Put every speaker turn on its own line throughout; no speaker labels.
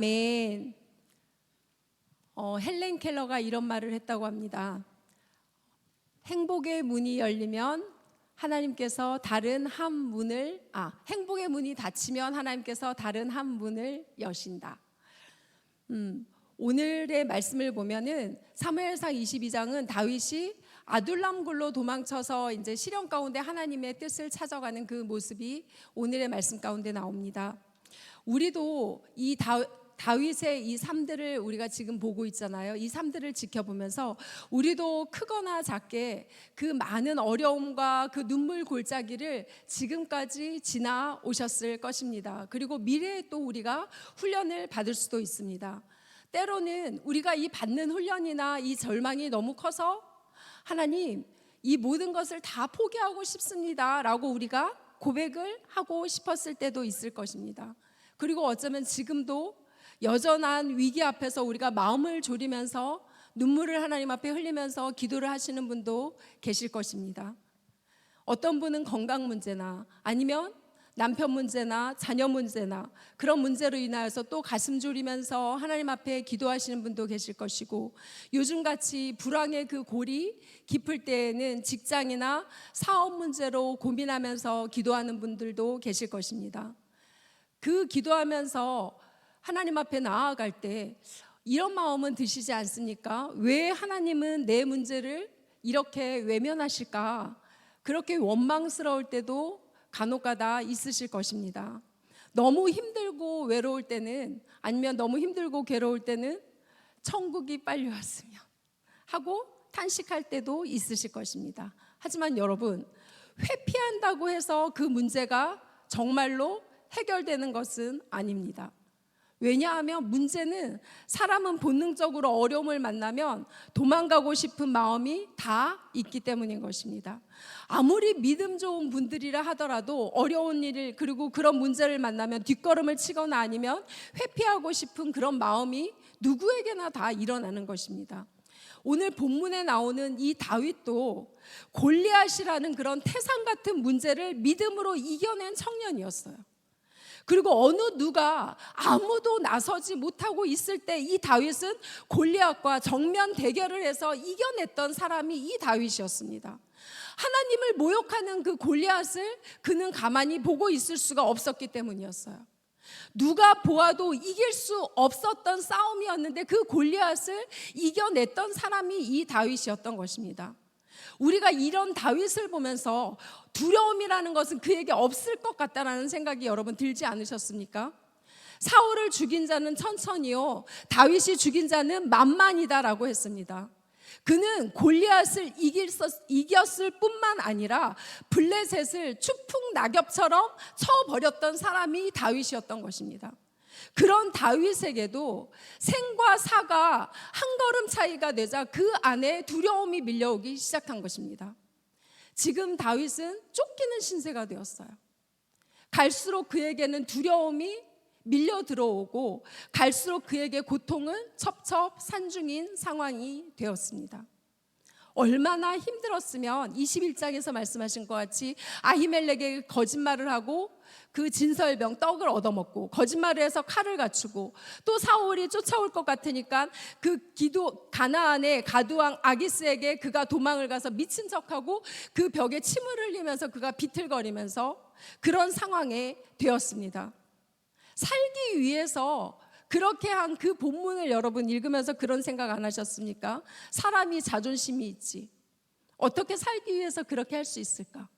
아멘. 어, 헬렌 켈러가 이런 말을 했다고 합니다. 행복의 문이 열리면 하나님께서 다른 한 문을 아 행복의 문이 닫히면 하나님께서 다른 한 문을 여신다. 음, 오늘의 말씀을 보면은 사무엘상 22장은 다윗이 아둘람굴로 도망쳐서 이제 시련 가운데 하나님의 뜻을 찾아가는 그 모습이 오늘의 말씀 가운데 나옵니다. 우리도 이 다, 다윗의 이 삶들을 우리가 지금 보고 있잖아요. 이 삶들을 지켜보면서 우리도 크거나 작게 그 많은 어려움과 그 눈물 골짜기를 지금까지 지나 오셨을 것입니다. 그리고 미래에 또 우리가 훈련을 받을 수도 있습니다. 때로는 우리가 이 받는 훈련이나 이 절망이 너무 커서 하나님 이 모든 것을 다 포기하고 싶습니다라고 우리가 고백을 하고 싶었을 때도 있을 것입니다. 그리고 어쩌면 지금도 여전한 위기 앞에서 우리가 마음을 졸이면서 눈물을 하나님 앞에 흘리면서 기도를 하시는 분도 계실 것입니다. 어떤 분은 건강 문제나 아니면 남편 문제나 자녀 문제나 그런 문제로 인하여서 또 가슴 졸이면서 하나님 앞에 기도하시는 분도 계실 것이고 요즘 같이 불황의 그 골이 깊을 때에는 직장이나 사업 문제로 고민하면서 기도하는 분들도 계실 것입니다. 그 기도하면서 하나님 앞에 나아갈 때 이런 마음은 드시지 않습니까? 왜 하나님은 내 문제를 이렇게 외면하실까? 그렇게 원망스러울 때도 간혹가다 있으실 것입니다. 너무 힘들고 외로울 때는 아니면 너무 힘들고 괴로울 때는 천국이 빨리 왔으면 하고 탄식할 때도 있으실 것입니다. 하지만 여러분, 회피한다고 해서 그 문제가 정말로 해결되는 것은 아닙니다. 왜냐하면 문제는 사람은 본능적으로 어려움을 만나면 도망가고 싶은 마음이 다 있기 때문인 것입니다. 아무리 믿음 좋은 분들이라 하더라도 어려운 일을 그리고 그런 문제를 만나면 뒷걸음을 치거나 아니면 회피하고 싶은 그런 마음이 누구에게나 다 일어나는 것입니다. 오늘 본문에 나오는 이 다윗도 골리앗이라는 그런 태산 같은 문제를 믿음으로 이겨낸 청년이었어요. 그리고 어느 누가 아무도 나서지 못하고 있을 때 이 다윗은 골리앗과 정면 대결을 해서 이겨냈던 사람이 이 다윗이었습니다. 하나님을 모욕하는 그 골리앗을 그는 가만히 보고 있을 수가 없었기 때문이었어요. 누가 보아도 이길 수 없었던 싸움이었는데 그 골리앗을 이겨냈던 사람이 이 다윗이었던 것입니다. 우리가 이런 다윗을 보면서 두려움이라는 것은 그에게 없을 것 같다라는 생각이 여러분 들지 않으셨습니까? 사울을 죽인 자는 천천히요. 다윗이 죽인 자는 만만이다라고 했습니다. 그는 골리앗을 이겼을 뿐만 아니라 블레셋을 추풍 낙엽처럼 쳐버렸던 사람이 다윗이었던 것입니다. 그런 다윗에게도 생과 사가 한 걸음 차이가 되자 그 안에 두려움이 밀려오기 시작한 것입니다. 지금 다윗은 쫓기는 신세가 되었어요. 갈수록 그에게는 두려움이 밀려 들어오고 갈수록 그에게 고통은 첩첩 산중인 상황이 되었습니다. 얼마나 힘들었으면 21장에서 말씀하신 것 같이 아히멜렉에게 거짓말을 하고 그 진설병 떡을 얻어먹고 거짓말을 해서 칼을 갖추고 또 사울이 쫓아올 것 같으니까 그 기도 가나안의 가두왕 아기스에게 그가 도망을 가서 미친 척하고 그 벽에 침을 흘리면서 그가 비틀거리면서 그런 상황에 되었습니다. 살기 위해서 그렇게 한 그 본문을 여러분 읽으면서 그런 생각 안 하셨습니까? 사람이 자존심이 있지. 어떻게 살기 위해서 그렇게 할 수 있을까?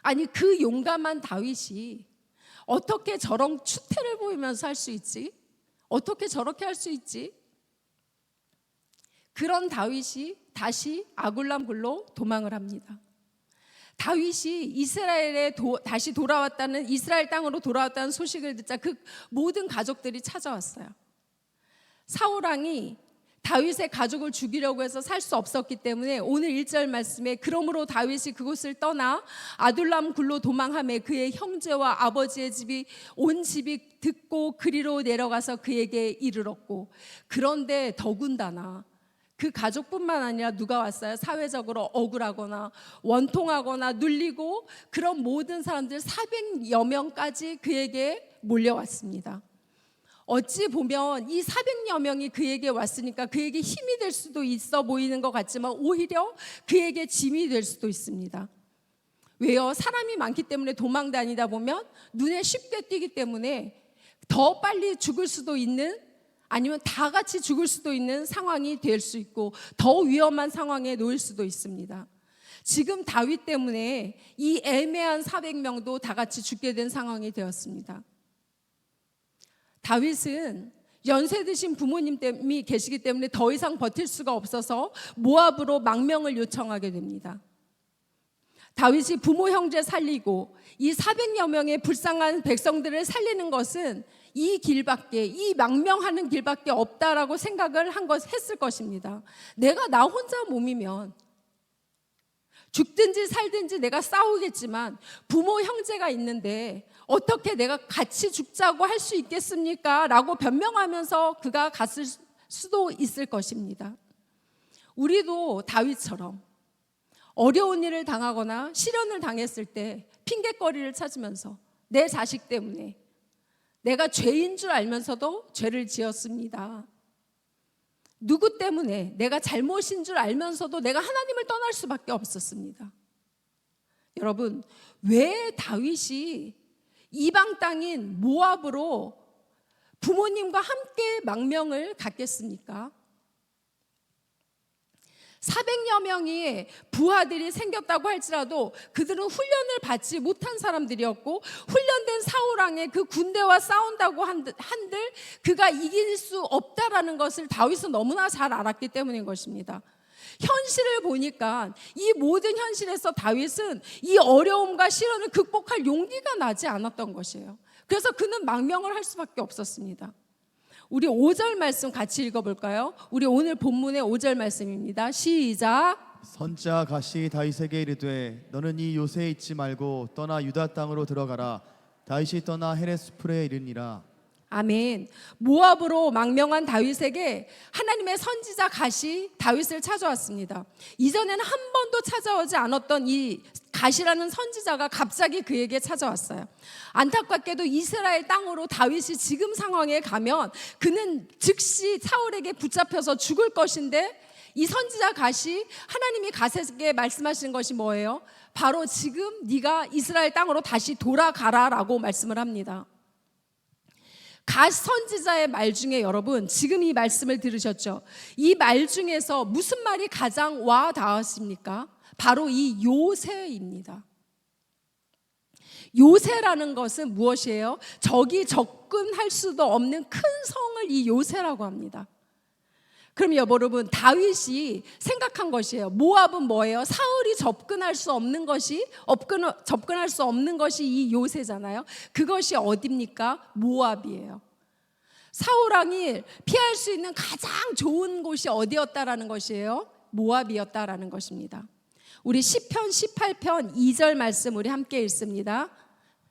아니 그 용감한 다윗이 어떻게 저런 추태를 보이면서 할 수 있지? 어떻게 저렇게 할 수 있지? 그런 다윗이 다시 아굴람 굴로 도망을 합니다. 다윗이 이스라엘에 도, 다시 돌아왔다는 이스라엘 땅으로 돌아왔다는 소식을 듣자 그 모든 가족들이 찾아왔어요. 사울 왕이 다윗의 가족을 죽이려고 해서 살 수 없었기 때문에 오늘 1절 말씀에 그러므로 다윗이 그곳을 떠나 아둘람 굴로 도망함에 그의 형제와 아버지의 집이 온 집이 듣고 그리로 내려가서 그에게 이르렀고 그런데 더군다나 그 가족뿐만 아니라 누가 왔어요? 사회적으로 억울하거나 원통하거나 눌리고 그런 모든 사람들 400여 명까지 그에게 몰려왔습니다. 어찌 보면 이 400여 명이 그에게 왔으니까 그에게 힘이 될 수도 있어 보이는 것 같지만 오히려 그에게 짐이 될 수도 있습니다. 왜요? 사람이 많기 때문에 도망 다니다 보면 눈에 쉽게 띄기 때문에 더 빨리 죽을 수도 있는 아니면 다 같이 죽을 수도 있는 상황이 될 수 있고 더 위험한 상황에 놓일 수도 있습니다. 지금 다윗 때문에 이 애매한 400명도 다 같이 죽게 된 상황이 되었습니다. 다윗은 연세 드신 부모님이 계시기 때문에 더 이상 버틸 수가 없어서 모압으로 망명을 요청하게 됩니다. 다윗이 부모 형제 살리고 이 400여 명의 불쌍한 백성들을 살리는 것은 이 길밖에 이 망명하는 길밖에 없다라고 생각을 한 것 했을 것입니다. 내가 나 혼자 몸이면 죽든지 살든지 내가 싸우겠지만 부모 형제가 있는데 어떻게 내가 같이 죽자고 할 수 있겠습니까? 라고 변명하면서 그가 갔을 수도 있을 것입니다. 우리도 다윗처럼 어려운 일을 당하거나 시련을 당했을 때 핑계거리를 찾으면서 내 자식 때문에 내가 죄인 줄 알면서도 죄를 지었습니다. 누구 때문에 내가 잘못인 줄 알면서도 내가 하나님을 떠날 수밖에 없었습니다. 여러분, 왜 다윗이 이방 땅인 모압으로 부모님과 함께 망명을 갔겠습니까? 400여 명의 부하들이 생겼다고 할지라도 그들은 훈련을 받지 못한 사람들이었고 훈련된 사울왕의 그 군대와 싸운다고 한들 그가 이길 수 없다라는 것을 다윗은 너무나 잘 알았기 때문인 것입니다. 현실을 보니까 이 모든 현실에서 다윗은 이 어려움과 시련을 극복할 용기가 나지 않았던 것이에요. 그래서 그는 망명을 할 수밖에 없었습니다. 우리 5절 말씀 같이 읽어볼까요? 우리 오늘 본문의 5절 말씀입니다. 시작.
선자 가시 다윗에게 이르되 너는 이 요새에 있지 말고 떠나 유다 땅으로 들어가라 다윗이 떠나 헤레스풀에 이르니라
아멘. 모압으로 망명한 다윗에게 하나님의 선지자 가시 다윗을 찾아왔습니다. 이전에는 한 번도 찾아오지 않았던 이 가시라는 선지자가 갑자기 그에게 찾아왔어요. 안타깝게도 이스라엘 땅으로 다윗이 지금 상황에 가면 그는 즉시 사울에게 붙잡혀서 죽을 것인데 이 선지자 가시 하나님이 가세에게 말씀하시는 것이 뭐예요? 바로 지금 네가 이스라엘 땅으로 다시 돌아가라라고 말씀을 합니다. 가 선지자의 말 중에 여러분 지금 이 말씀을 들으셨죠? 이 말 중에서 무슨 말이 가장 와 닿았습니까? 바로 이 요새입니다. 요새라는 것은 무엇이에요? 적이 접근할 수도 없는 큰 성을 이 요새라고 합니다. 그럼 여러분 다윗이 생각한 것이에요. 모압은 뭐예요? 사울이 접근할 수 없는 것이 접근 접근할 수 없는 것이 이 요새잖아요. 그것이 어디입니까? 모압이에요. 사울 왕이 피할 수 있는 가장 좋은 곳이 어디였다라는 것이에요? 모압이었다라는 것입니다. 우리 시편 18편 2절 말씀 우리 함께 읽습니다.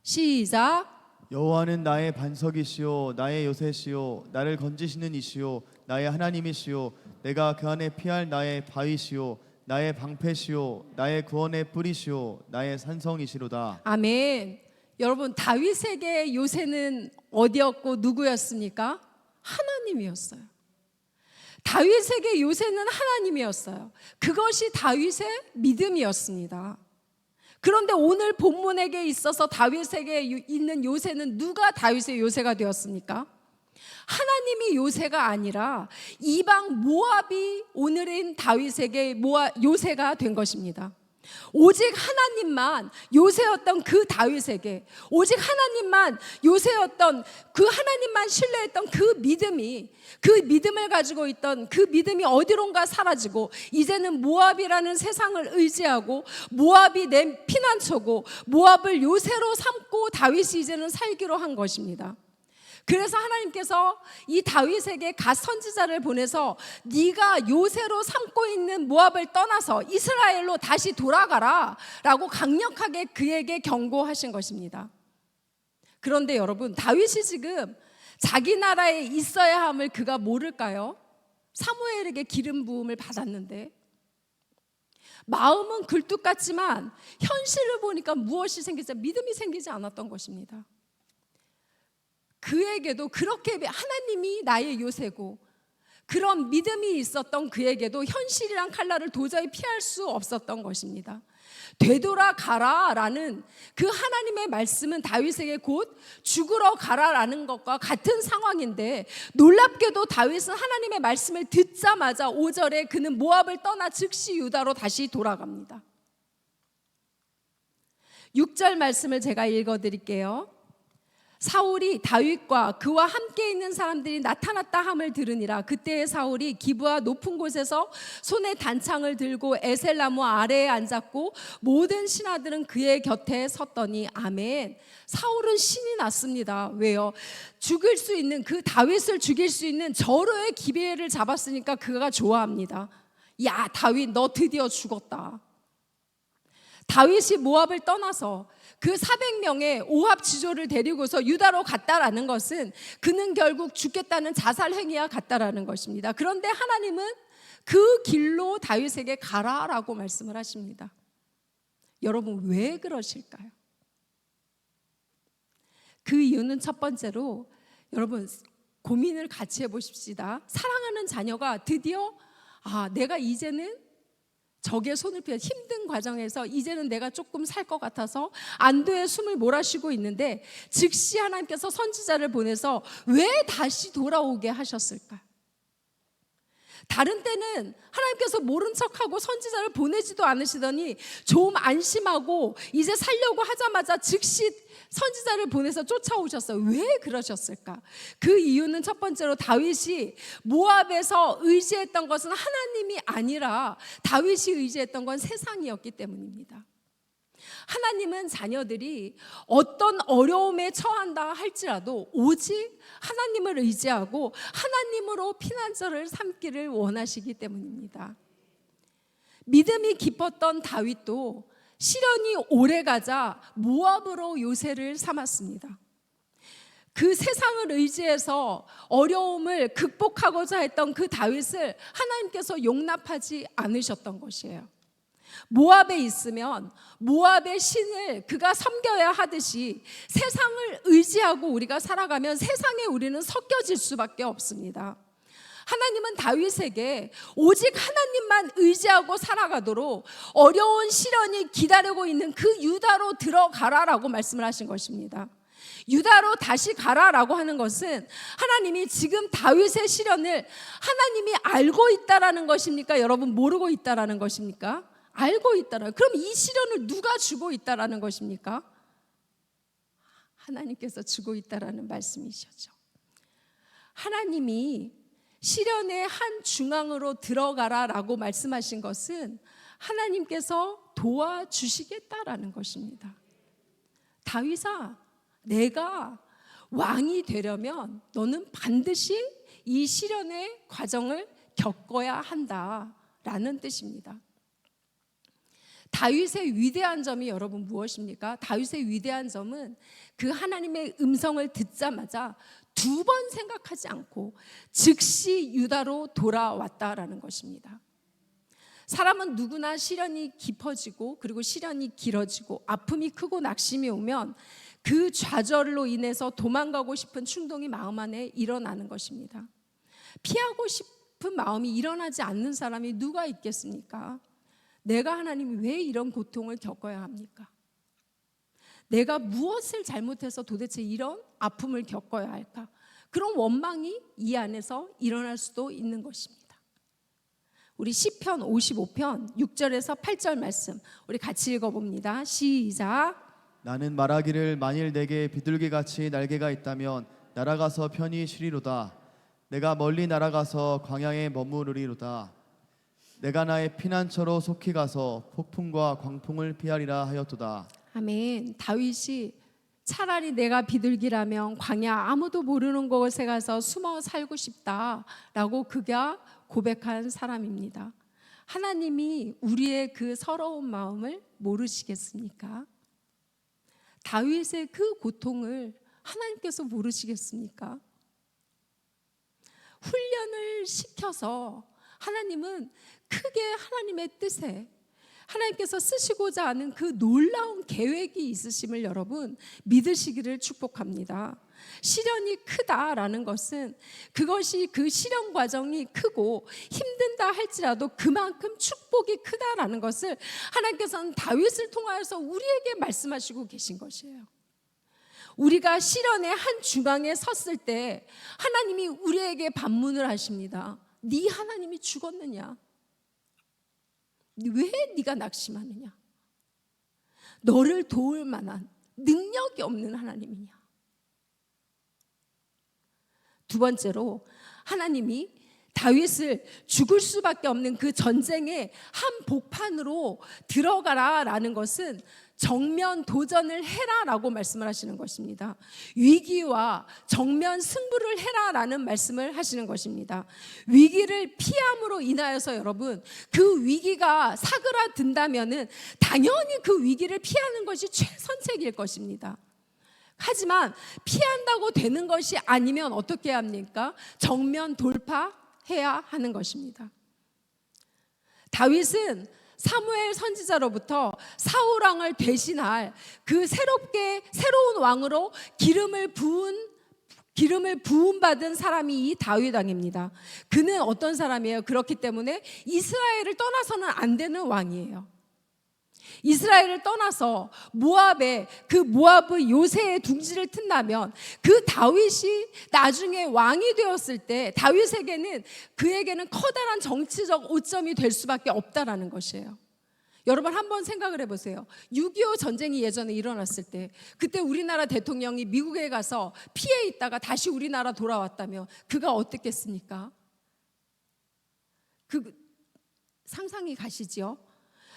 시작.
여호와는 나의 반석이시요 나의 요새시요 나를 건지시는 이시요 나의 하나님이시요 내가 그 안에 피할 나의 바위시요 나의 방패시요 나의 구원의 뿌리시요 나의 산성이시로다
아멘. 여러분 다윗에게 요새는 어디였고 누구였습니까? 하나님이었어요. 다윗에게 요새는 하나님이었어요. 그것이 다윗의 믿음이었습니다. 그런데 오늘 본문에게 있어서 다윗에게 있는 요새는 누가 다윗의 요새가 되었습니까? 하나님이 요새가 아니라 이방 모압이 오늘인 다윗에게 모압 요새가 된 것입니다. 오직 하나님만 요새였던 그 다윗에게 오직 하나님만 요새였던 그 하나님만 신뢰했던 그 믿음이 그 믿음을 가지고 있던 그 믿음이 어디론가 사라지고 이제는 모압이라는 세상을 의지하고 모압이 내 피난처고 모압을 요새로 삼고 다윗이 이제는 살기로 한 것입니다. 그래서 하나님께서 이 다윗에게 갓 선지자를 보내서 네가 요새로 삼고 있는 모압을 떠나서 이스라엘로 다시 돌아가라라고 강력하게 그에게 경고하신 것입니다. 그런데 여러분 다윗이 지금 자기 나라에 있어야 함을 그가 모를까요? 사무엘에게 기름 부음을 받았는데 마음은 굴뚝 같지만 현실을 보니까 무엇이 생기지 믿음이 생기지 않았던 것입니다. 그에게도 그렇게 하나님이 나의 요새고 그런 믿음이 있었던 그에게도 현실이란 칼날을 도저히 피할 수 없었던 것입니다. 되돌아 가라라는 그 하나님의 말씀은 다윗에게 곧 죽으러 가라라는 것과 같은 상황인데 놀랍게도 다윗은 하나님의 말씀을 듣자마자 5절에 그는 모압을 떠나 즉시 유다로 다시 돌아갑니다. 6절 말씀을 제가 읽어 드릴게요. 사울이 다윗과 그와 함께 있는 사람들이 나타났다 함을 들으니라. 그때의 사울이 기부와 높은 곳에서 손에 단창을 들고 에셀나무 아래에 앉았고 모든 신하들은 그의 곁에 섰더니 아멘. 사울은 신이 났습니다. 왜요? 죽일 수 있는 그 다윗을 죽일 수 있는 절호의 기회를 잡았으니까 그가 좋아합니다. 야 다윗 너 드디어 죽었다 다윗이 모압을 떠나서 그 400명의 오합 지조를 데리고서 유다로 갔다라는 것은 그는 결국 죽겠다는 자살 행위와 같다라는 것입니다. 그런데 하나님은 그 길로 다윗에게 가라라고 말씀을 하십니다. 여러분 왜 그러실까요? 그 이유는 첫 번째로 여러분 고민을 같이 해보십시다. 사랑하는 자녀가 드디어 아 내가 이제는 적의 손을 피해 힘든 과정에서 이제는 내가 조금 살 것 같아서 안도의 숨을 몰아쉬고 있는데 즉시 하나님께서 선지자를 보내서 왜 다시 돌아오게 하셨을까? 다른 때는 하나님께서 모른 척하고 선지자를 보내지도 않으시더니 좀 안심하고 이제 살려고 하자마자 즉시 선지자를 보내서 쫓아오셨어요. 왜 그러셨을까? 그 이유는 첫 번째로 다윗이 모압에서 의지했던 것은 하나님이 아니라 다윗이 의지했던 건 세상이었기 때문입니다. 하나님은 자녀들이 어떤 어려움에 처한다 할지라도 오직 하나님을 의지하고 하나님으로 피난처를 삼기를 원하시기 때문입니다. 믿음이 깊었던 다윗도 시련이 오래가자 모압으로 요새를 삼았습니다. 그 세상을 의지해서 어려움을 극복하고자 했던 그 다윗을 하나님께서 용납하지 않으셨던 것이에요. 모압에 있으면 모압의 신을 그가 섬겨야 하듯이 세상을 의지하고 우리가 살아가면 세상에 우리는 섞여질 수밖에 없습니다. 하나님은 다윗에게 오직 하나님만 의지하고 살아가도록 어려운 시련이 기다리고 있는 그 유다로 들어가라라고 말씀을 하신 것입니다. 유다로 다시 가라라고 하는 것은 하나님이 지금 다윗의 시련을 하나님이 알고 있다라는 것입니까? 여러분 모르고 있다라는 것입니까? 알고 있다라. 그럼 이 시련을 누가 주고 있다라는 것입니까? 하나님께서 주고 있다라는 말씀이셨죠. 하나님이 시련의 한 중앙으로 들어가라라고 말씀하신 것은 하나님께서 도와주시겠다라는 것입니다. 다윗아, 내가 왕이 되려면 너는 반드시 이 시련의 과정을 겪어야 한다라는 뜻입니다. 다윗의 위대한 점이 여러분 무엇입니까? 다윗의 위대한 점은 그 하나님의 음성을 듣자마자 두 번 생각하지 않고 즉시 유다로 돌아왔다라는 것입니다. 사람은 누구나 시련이 깊어지고 그리고 시련이 길어지고 아픔이 크고 낙심이 오면 그 좌절로 인해서 도망가고 싶은 충동이 마음 안에 일어나는 것입니다. 피하고 싶은 마음이 일어나지 않는 사람이 누가 있겠습니까? 내가 하나님이 왜 이런 고통을 겪어야 합니까? 내가 무엇을 잘못해서 도대체 이런 아픔을 겪어야 할까? 그런 원망이 이 안에서 일어날 수도 있는 것입니다. 우리 시편 55편 6절에서 8절 말씀 우리 같이 읽어 봅니다. 시작.
나는 말하기를 만일 내게 비둘기 같이 날개가 있다면 날아가서 편히 쉬리로다. 내가 멀리 날아가서 광야에 머무르리로다. 내가 나의 피난처로 속히 가서 폭풍과 광풍을 피하리라 하였도다.
아멘. 다윗이 차라리 내가 비둘기라면 광야 아무도 모르는 곳에 가서 숨어 살고 싶다라고 그가 고백한 사람입니다. 하나님이 우리의 그 서러운 마음을 모르시겠습니까? 다윗의 그 고통을 하나님께서 모르시겠습니까? 훈련을 시켜서 하나님은 크게 하나님의 뜻에 하나님께서 쓰시고자 하는 그 놀라운 계획이 있으심을 여러분 믿으시기를 축복합니다. 시련이 크다라는 것은 그것이 그 시련 과정이 크고 힘든다 할지라도 그만큼 축복이 크다라는 것을 하나님께서는 다윗을 통하여서 우리에게 말씀하시고 계신 것이에요. 우리가 시련의 한 중앙에 섰을 때 하나님이 우리에게 반문을 하십니다. 네 하나님이 죽었느냐? 왜 네가 낙심하느냐? 너를 도울 만한 능력이 없는 하나님이냐? 두 번째로 하나님이 다윗을 죽을 수밖에 없는 그 전쟁의 한 복판으로 들어가라라는 것은 정면 도전을 해라라고 말씀을 하시는 것입니다. 위기와 정면 승부를 해라라는 말씀을 하시는 것입니다. 위기를 피함으로 인하여서 여러분 그 위기가 사그라든다면은 당연히 그 위기를 피하는 것이 최선책일 것입니다. 하지만 피한다고 되는 것이 아니면 어떻게 합니까? 정면 돌파해야 하는 것입니다. 다윗은 사무엘 선지자로부터 사울 왕을 대신할 그 새롭게 새로운 왕으로 기름을 부은 기름을 부음 받은 사람이 이 다윗 왕입니다. 그는 어떤 사람이에요? 그렇기 때문에 이스라엘을 떠나서는 안 되는 왕이에요. 이스라엘을 떠나서 모압의 그 모압의 요새의 둥지를 튼다면 그 다윗이 나중에 왕이 되었을 때 다윗에게는 그에게는 커다란 정치적 오점이 될 수밖에 없다라는 것이에요. 여러분 한번 생각을 해보세요. 6.25 전쟁이 예전에 일어났을 때 그때 우리나라 대통령이 미국에 가서 피해 있다가 다시 우리나라 돌아왔다면 그가 어떻겠습니까? 그 상상이 가시지요?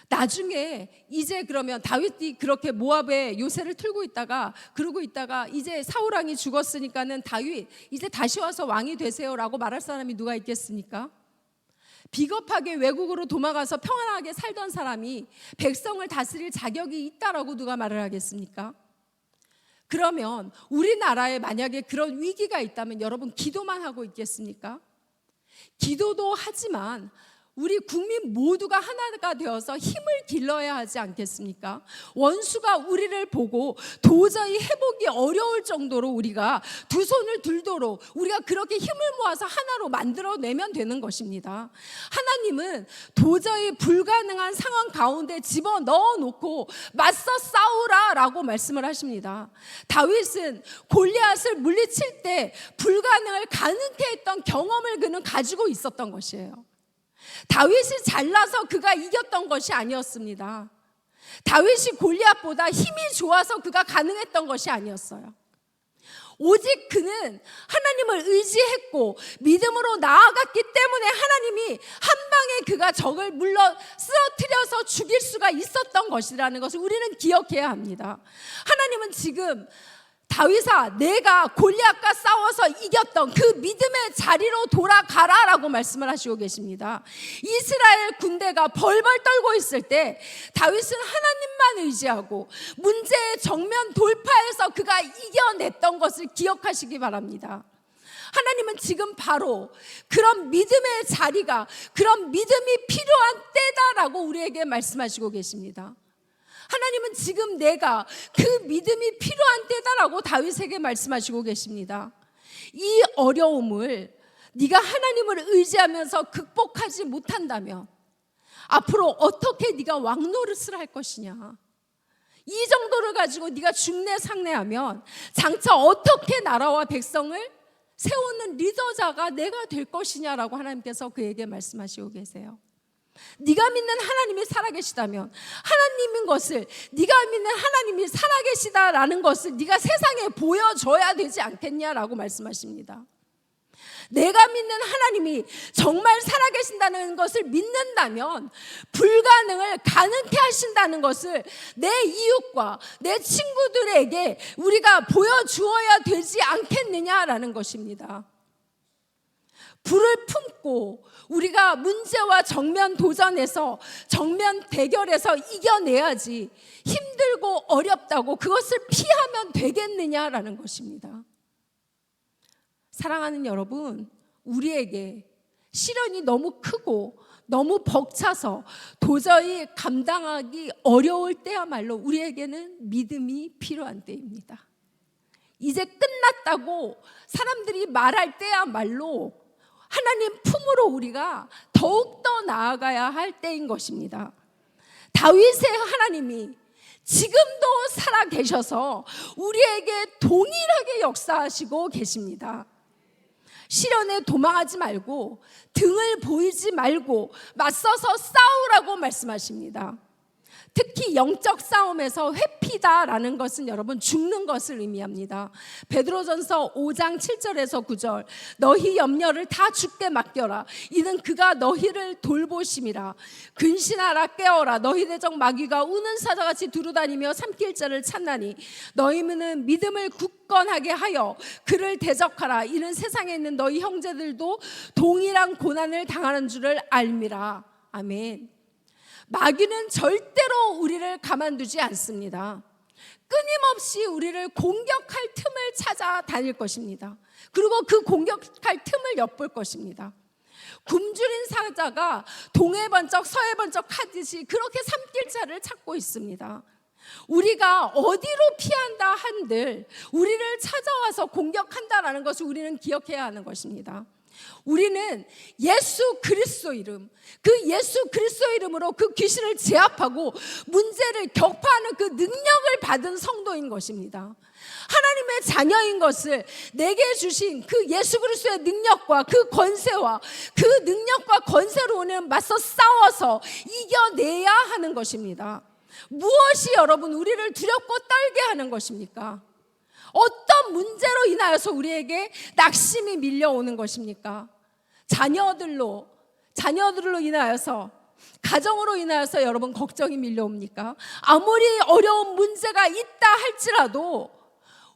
나중에 이제 그러면 다윗이 그렇게 모압에 요새를 틀고 있다가 그러고 있다가 이제 사울 왕이 죽었으니까는 다윗 이제 다시 와서 왕이 되세요라고 말할 사람이 누가 있겠습니까? 비겁하게 외국으로 도망가서 평안하게 살던 사람이 백성을 다스릴 자격이 있다라고 누가 말을 하겠습니까? 그러면 우리나라에 만약에 그런 위기가 있다면 여러분 기도만 하고 있겠습니까? 기도도 하지만 우리 국민 모두가 하나가 되어서 힘을 길러야 하지 않겠습니까? 원수가 우리를 보고 도저히 회복이 어려울 정도로 우리가 두 손을 들도록 우리가 그렇게 힘을 모아서 하나로 만들어내면 되는 것입니다. 하나님은 도저히 불가능한 상황 가운데 집어 넣어 놓고 맞서 싸우라 라고 말씀을 하십니다. 다윗은 골리앗을 물리칠 때 불가능을 가능케 했던 경험을 그는 가지고 있었던 것이에요. 다윗이 잘나서 그가 이겼던 것이 아니었습니다. 다윗이 골리앗보다 힘이 좋아서 그가 가능했던 것이 아니었어요. 오직 그는 하나님을 의지했고 믿음으로 나아갔기 때문에 하나님이 한 방에 그가 적을 물러 쓰러뜨려서 죽일 수가 있었던 것이라는 것을 우리는 기억해야 합니다. 하나님은 지금 다윗아 내가 골리앗과 싸워서 이겼던 그 믿음의 자리로 돌아가라라고 말씀을 하시고 계십니다. 이스라엘 군대가 벌벌 떨고 있을 때 다윗은 하나님만 의지하고 문제의 정면 돌파해서 그가 이겨냈던 것을 기억하시기 바랍니다. 하나님은 지금 바로 그런 믿음의 자리가 그런 믿음이 필요한 때다라고 우리에게 말씀하시고 계십니다. 하나님은 지금 내가 그 믿음이 필요한 때다라고 다윗에게 말씀하시고 계십니다. 이 어려움을 네가 하나님을 의지하면서 극복하지 못한다면 앞으로 어떻게 네가 왕 노릇을 할 것이냐? 이 정도를 가지고 네가 중내 상내하면 장차 어떻게 나라와 백성을 세우는 리더자가 내가 될 것이냐라고 하나님께서 그에게 말씀하시고 계세요. 네가 믿는 하나님이 살아계시다면 하나님인 것을 네가 믿는 하나님이 살아계시다라는 것을 네가 세상에 보여줘야 되지 않겠냐라고 말씀하십니다. 내가 믿는 하나님이 정말 살아계신다는 것을 믿는다면 불가능을 가능케 하신다는 것을 내 이웃과 내 친구들에게 우리가 보여주어야 되지 않겠느냐라는 것입니다. 불을 품고 우리가 문제와 정면 도전에서 정면 대결에서 이겨내야지 힘들고 어렵다고 그것을 피하면 되겠느냐라는 것입니다. 사랑하는 여러분, 우리에게 시련이 너무 크고 너무 벅차서 도저히 감당하기 어려울 때야말로 우리에게는 믿음이 필요한 때입니다. 이제 끝났다고 사람들이 말할 때야말로 하나님 품으로 우리가 더욱더 나아가야 할 때인 것입니다. 다윗의 하나님이 지금도 살아 계셔서 우리에게 동일하게 역사하시고 계십니다. 시련에 도망하지 말고 등을 보이지 말고 맞서서 싸우라고 말씀하십니다. 특히 영적 싸움에서 회피다라는 것은 여러분 죽는 것을 의미합니다. 베드로전서 5장 7절에서 9절 너희 염려를 다 죽게 맡겨라. 이는 그가 너희를 돌보심이라. 근신하라 깨어라. 너희 대적 마귀가 우는 사자같이 두루다니며 삼킬 자를 찾나니 너희는 믿음을 굳건하게 하여 그를 대적하라. 이는 세상에 있는 너희 형제들도 동일한 고난을 당하는 줄을 알미라. 아멘. 마귀는 절대로 우리를 가만두지 않습니다. 끊임없이 우리를 공격할 틈을 찾아 다닐 것입니다. 그리고 그 공격할 틈을 엿볼 것입니다. 굶주린 사자가 동해 번쩍 서해 번쩍 하듯이 그렇게 삼킬 자를 찾고 있습니다. 우리가 어디로 피한다 한들 우리를 찾아와서 공격한다라는 것을 우리는 기억해야 하는 것입니다. 우리는 예수 그리스도 이름, 그 예수 그리스도 이름으로 그 귀신을 제압하고 문제를 격파하는 그 능력을 받은 성도인 것입니다. 하나님의 자녀인 것을 내게 주신 그 예수 그리스도의 능력과 그 권세와 그 능력과 권세로 오는 맞서 싸워서 이겨내야 하는 것입니다. 무엇이 여러분 우리를 두렵고 떨게 하는 것입니까? 어떤 문제로 인하여서 우리에게 낙심이 밀려오는 것입니까? 자녀들로 자녀들로 인하여서 가정으로 인하여서 여러분 걱정이 밀려옵니까? 아무리 어려운 문제가 있다 할지라도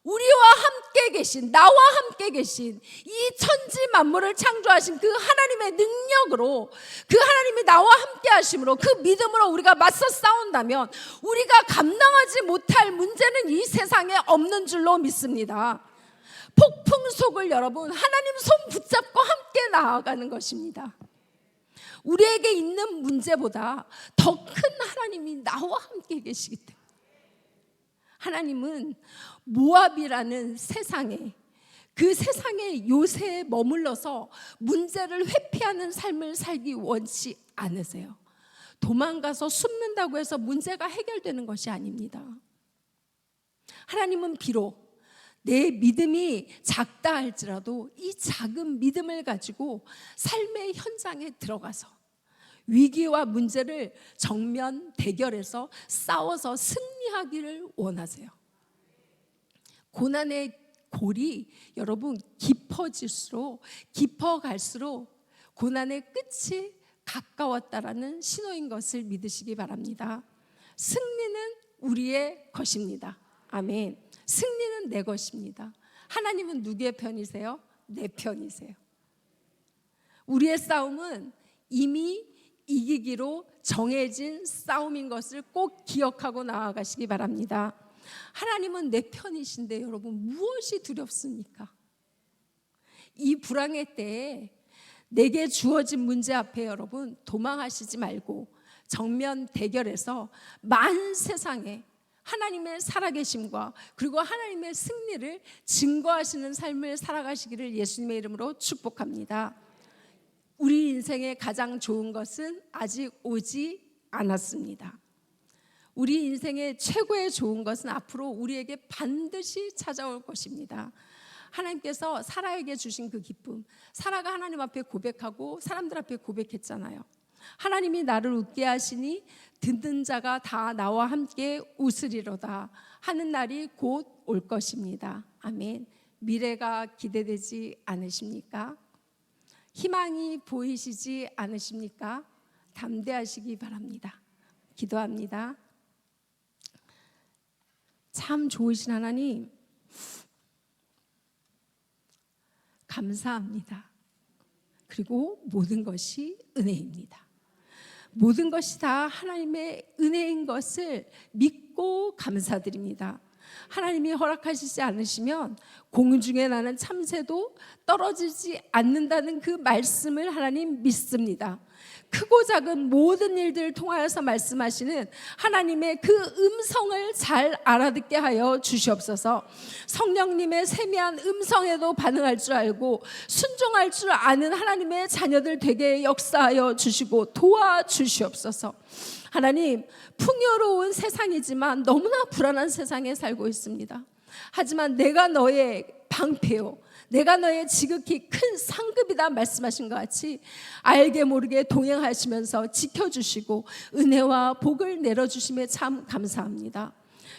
우리와 함께 계신 나와 함께 계신 이 천지 만물을 창조하신 그 하나님의 능력으로 그 하나님이 나와 함께 하심으로 그 믿음으로 우리가 맞서 싸운다면 우리가 감당하지 못할 문제는 이 세상에 없는 줄로 믿습니다. 폭풍 속을 여러분 하나님 손 붙잡고 함께 나아가는 것입니다. 우리에게 있는 문제보다 더 큰 하나님이 나와 함께 계시기 때문에 하나님은 모압이라는 세상에 그 세상의 요새에 머물러서 문제를 회피하는 삶을 살기 원치 않으세요. 도망가서 숨는다고 해서 문제가 해결되는 것이 아닙니다. 하나님은 비록 내 믿음이 작다 할지라도 이 작은 믿음을 가지고 삶의 현장에 들어가서 위기와 문제를 정면 대결해서 싸워서 승리하기를 원하세요. 고난의 골이 여러분 깊어질수록 깊어갈수록 고난의 끝이 가까웠다라는 신호인 것을 믿으시기 바랍니다. 승리는 우리의 것입니다. 아멘. 승리는 내 것입니다. 하나님은 누구의 편이세요? 내 편이세요. 우리의 싸움은 이미 이기기로 정해진 싸움인 것을 꼭 기억하고 나아가시기 바랍니다. 하나님은 내 편이신데 여러분 무엇이 두렵습니까? 이 불황의 때에 내게 주어진 문제 앞에 여러분 도망하시지 말고 정면 대결해서 만 세상에 하나님의 살아계심과 그리고 하나님의 승리를 증거하시는 삶을 살아가시기를 예수님의 이름으로 축복합니다. 우리 인생의 가장 좋은 것은 아직 오지 않았습니다. 우리 인생의 최고의 좋은 것은 앞으로 우리에게 반드시 찾아올 것입니다. 하나님께서 사라에게 주신 그 기쁨, 사라가 하나님 앞에 고백하고 사람들 앞에 고백했잖아요. 하나님이 나를 웃게 하시니 듣는 자가 다 나와 함께 웃으리로다 하는 날이 곧 올 것입니다. 아멘. 미래가 기대되지 않으십니까? 희망이 보이시지 않으십니까? 담대하시기 바랍니다. 기도합니다. 참 좋으신 하나님, 감사합니다. 그리고 모든 것이 은혜입니다. 모든 것이 다 하나님의 은혜인 것을 믿고 감사드립니다. 하나님이 허락하시지 않으시면 공중에 나는 참새도 떨어지지 않는다는 그 말씀을 하나님 믿습니다. 크고 작은 모든 일들을 통하여서 말씀하시는 하나님의 그 음성을 잘 알아듣게 하여 주시옵소서. 성령님의 세미한 음성에도 반응할 줄 알고 순종할 줄 아는 하나님의 자녀들 되게 역사하여 주시고 도와 주시옵소서. 하나님, 풍요로운 세상이지만 너무나 불안한 세상에 살고 있습니다. 하지만 내가 너의 방패요. 내가 너의 지극히 큰 상급이다 말씀하신 것 같이 알게 모르게 동행하시면서 지켜주시고 은혜와 복을 내려주심에 참 감사합니다.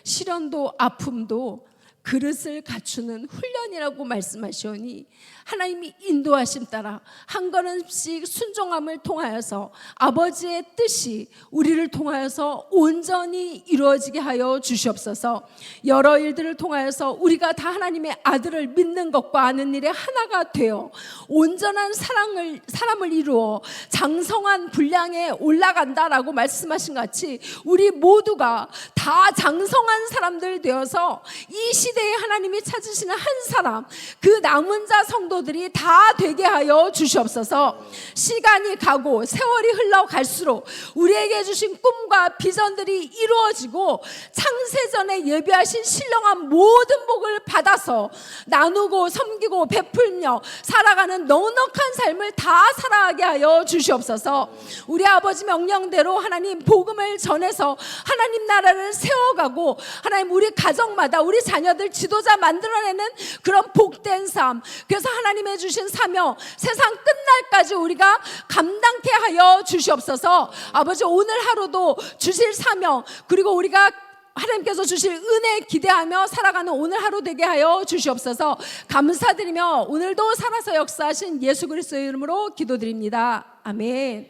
시련도 아픔도 그릇을 갖추는 훈련이라고 말씀하시오니 하나님이 인도하심 따라 한 걸음씩 순종함을 통하여서 아버지의 뜻이 우리를 통하여서 온전히 이루어지게 하여 주시옵소서. 여러 일들을 통하여서 우리가 다 하나님의 아들을 믿는 것과 아는 일에 하나가 되어 온전한 사랑을 사람을 이루어 장성한 분량에 올라간다라고 말씀하신 것 같이 우리 모두가 다 장성한 사람들 되어서 이시 대에 하나님이 찾으시는 한 사람 그 남은 자 성도들이 다 되게 하여 주시옵소서. 시간이 가고 세월이 흘러갈수록 우리에게 주신 꿈과 비전들이 이루어지고 창세전에 예비하신 신령한 모든 복을 받아서 나누고 섬기고 베풀며 살아가는 넉넉한 삶을 다 살아가게 하여 주시옵소서. 우리 아버지 명령대로 하나님 복음을 전해서 하나님 나라를 세워가고 하나님 우리 가정마다 우리 자녀 들 지도자 만들어내는 그런 복된 삶. 그래서 하나님의 주신 사명 세상 끝날까지 우리가 감당케 하여 주시옵소서. 아버지 오늘 하루도 주실 사명 그리고 우리가 하나님께서 주실 은혜 기대하며 살아가는 오늘 하루 되게 하여 주시옵소서. 감사드리며 오늘도 살아서 역사하신 예수 그리스도의 이름으로 기도드립니다. 아멘